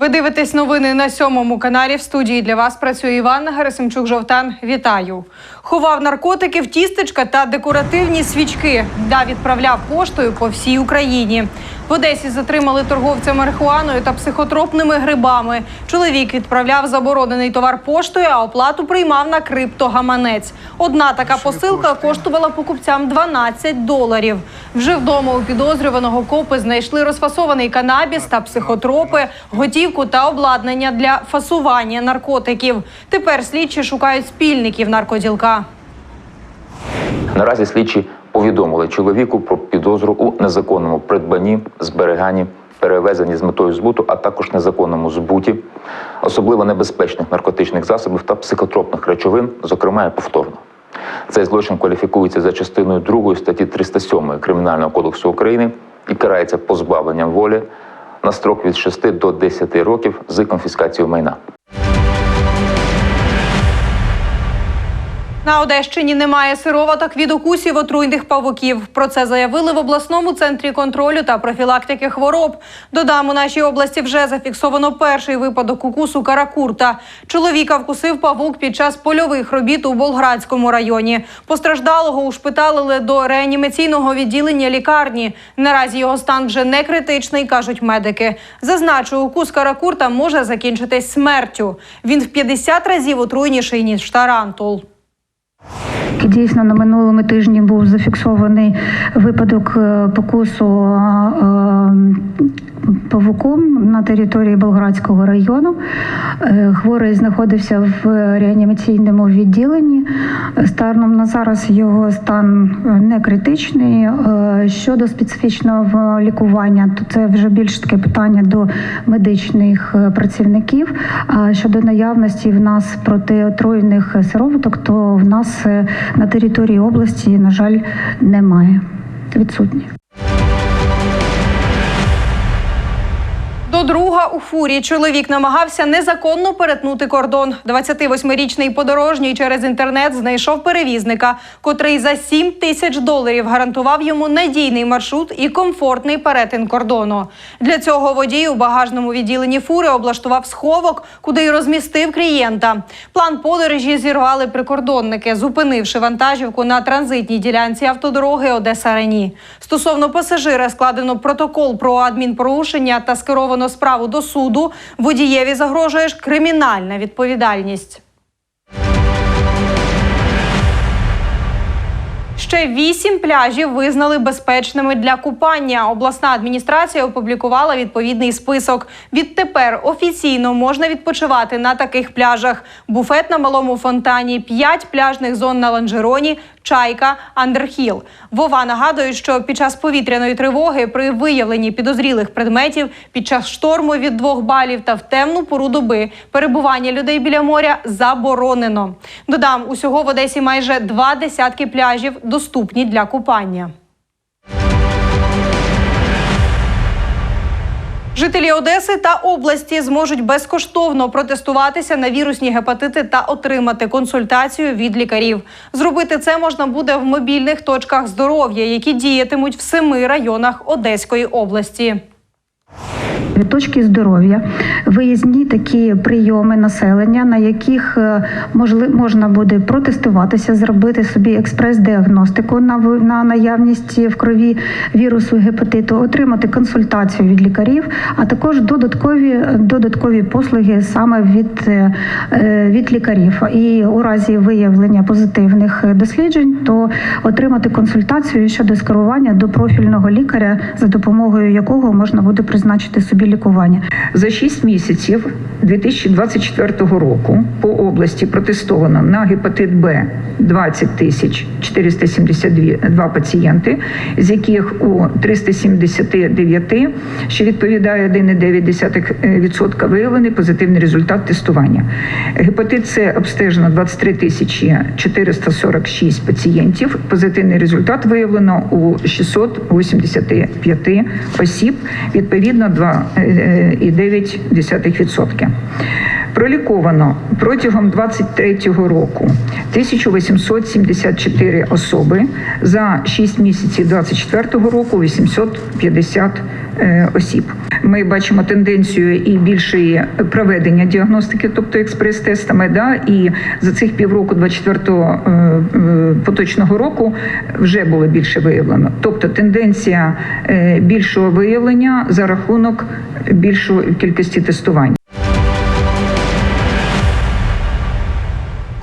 Ви дивитесь новини на сьомому каналі. В студії для вас працює Іванна Герасимчук Жовтан. Вітаю! Ховав наркотики тістечка та декоративні свічки. Да відправляв поштою по всій Україні. В Одесі затримали торговця марихуаною та психотропними грибами. Чоловік відправляв заборонений товар поштою, а оплату приймав на криптогаманець. Одна така посилка коштувала покупцям 12 доларів. Вже вдома у підозрюваного копи знайшли розфасований канабіс та психотропи, готівку та обладнання для фасування наркотиків. Тепер слідчі шукають спільників наркоділка. Наразі слідчі повідомили чоловіку про підозру у незаконному придбанні, зберіганні, перевезенні з метою збуту, а також незаконному збуті, особливо небезпечних наркотичних засобів та психотропних речовин, зокрема і повторно. Цей злочин кваліфікується за частиною 2 статті 307 Кримінального кодексу України і карається позбавленням волі на строк від 6 до 10 років з конфіскацією майна. На Одещині немає сироваток від укусів отруйних павуків. Про це заявили в обласному центрі контролю та профілактики хвороб. Додам, у нашій області вже зафіксовано перший випадок укусу каракурта. Чоловіка вкусив павук під час польових робіт у Болградському районі. Постраждалого ушпиталили до реанімаційного відділення лікарні. Наразі його стан вже не критичний, кажуть медики. Зазначу, укус каракурта може закінчитись смертю. Він в 50 разів отруйніший ніж тарантул. Дійсно, на минулому тижні був зафіксований випадок е, покусу е, павуком на території Болградського району. Е, Хворий знаходився в реанімаційному відділенні. Станом на зараз його стан е, не критичний. Е, Щодо специфічного лікування, то це вже більш таке питання до медичних працівників. А щодо наявності в нас протиотруйних сироваток, то в нас на території області, на жаль, немає. Відсутні. До друга у фурі чоловік намагався незаконно перетнути кордон. 28-річний подорожній через інтернет знайшов перевізника, котрий за 7 тисяч доларів гарантував йому надійний маршрут і комфортний перетин кордону. Для цього водій у багажному відділенні фури облаштував сховок, куди й розмістив клієнта. План подорожі зірвали прикордонники, зупинивши вантажівку на транзитній ділянці автодороги Одеса Рені. Стосовно пасажира складено протокол про адмінпорушення та скеровано справу до суду. Водієві загрожує ж кримінальна відповідальність. Ще вісім пляжів визнали безпечними для купання. Обласна адміністрація опублікувала відповідний список. Відтепер офіційно можна відпочивати на таких пляжах: буфет на малому фонтані, п'ять пляжних зон на ланжероні, чайка, андерхіл. Вова нагадує, що під час повітряної тривоги при виявленні підозрілих предметів, під час шторму від двох балів та в темну пору доби перебування людей біля моря заборонено. Додам, усього в Одесі майже два десятки пляжів доступні для купання. Жителі Одеси та області зможуть безкоштовно протестуватися на вірусні гепатити та отримати консультацію від лікарів. Зробити це можна буде в мобільних точках здоров'я, які діятимуть в семи районах Одеської області. Від точки здоров'я виїзні такі прийоми населення, на яких е, можна буде протестуватися, зробити собі експрес-діагностику на, на наявність в крові вірусу гепатиту, отримати консультацію від лікарів, а також додаткові, додаткові послуги саме від, е, е, від лікарів. І у разі виявлення позитивних досліджень, то отримати консультацію щодо скерування до профільного лікаря, за допомогою якого можна буде призначити собі лікування. За 6 місяців 2024 року по області протестовано на гепатит Б 20 тисяч 472 пацієнти, з яких у 379, що відповідає 1,9% виявлений позитивний результат тестування. Гепатит С обстежено 23 тисячі 446 пацієнтів. Позитивний результат виявлено у 685 осіб, відповідно 2,9%. Проліковано протягом 23-го року 1874 особи, за 6 місяців 24-го року 850 е, осіб. Ми бачимо тенденцію і більшої проведення діагностики, тобто експрес-тестами. Да, і за цих півроку 24-го е, е, поточного року вже було більше виявлено. Тобто тенденція е, більшого виявлення за рахунок більшої кількості тестувань.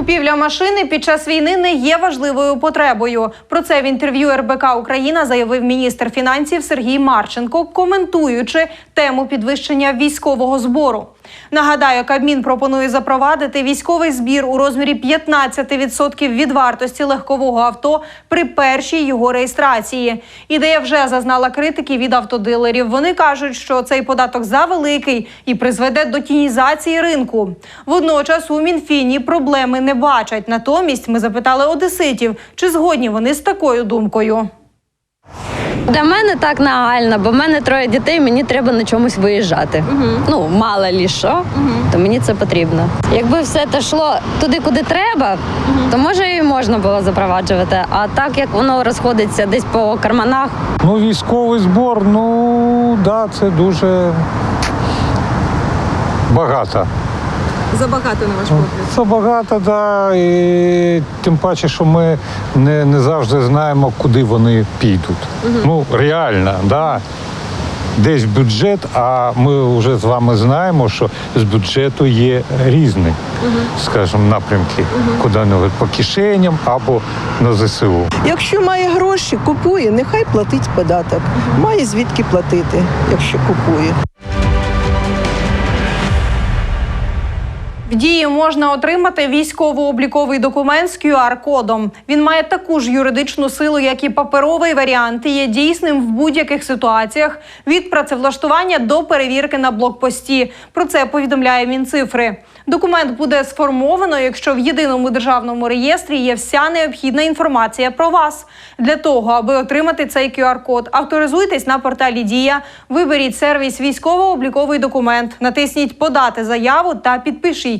Купівля машини під час війни не є важливою потребою. Про це в інтерв'ю РБК Україна заявив міністр фінансів Сергій Марченко, коментуючи тему підвищення військового збору. Нагадаю, Кабмін пропонує запровадити військовий збір у розмірі 15% від вартості легкового авто при першій його реєстрації. Ідея вже зазнала критики від автодилерів. Вони кажуть, що цей податок завеликий і призведе до тінізації ринку. Водночас у Мінфіні проблеми не бачать. Натомість ми запитали одеситів, чи згодні вони з такою думкою. Для мене так нагально, бо в мене троє дітей, мені треба на чомусь виїжджати. Ну, мало лі що, то мені це потрібно. Якби все те йшло туди, куди треба, то може і можна було запроваджувати. А так як воно розходиться десь по карманах, Ну, військовий збор, ну да, це дуже багато. Забагато на ваш погляд. Це багато, да, і тим паче, що ми не, не завжди знаємо, куди вони підуть. Ну, реально, да. Десь бюджет, а ми вже з вами знаємо, що з бюджету є різні, скажімо, напрямки, куди-небудь по кишеням або на ЗСУ. Якщо має гроші, купує, нехай платить податок. Має звідки платити, якщо купує. В дії можна отримати військово-обліковий документ з QR-кодом. Він має таку ж юридичну силу, як і паперовий варіант, і є дійсним в будь-яких ситуаціях від працевлаштування до перевірки на блокпості. Про це повідомляє Мінцифри. Документ буде сформовано, якщо в єдиному державному реєстрі є вся необхідна інформація про вас. Для того, аби отримати цей QR-код, авторизуйтесь на порталі Дія, виберіть сервіс військово-обліковий документ, натисніть Подати заяву та підпишіть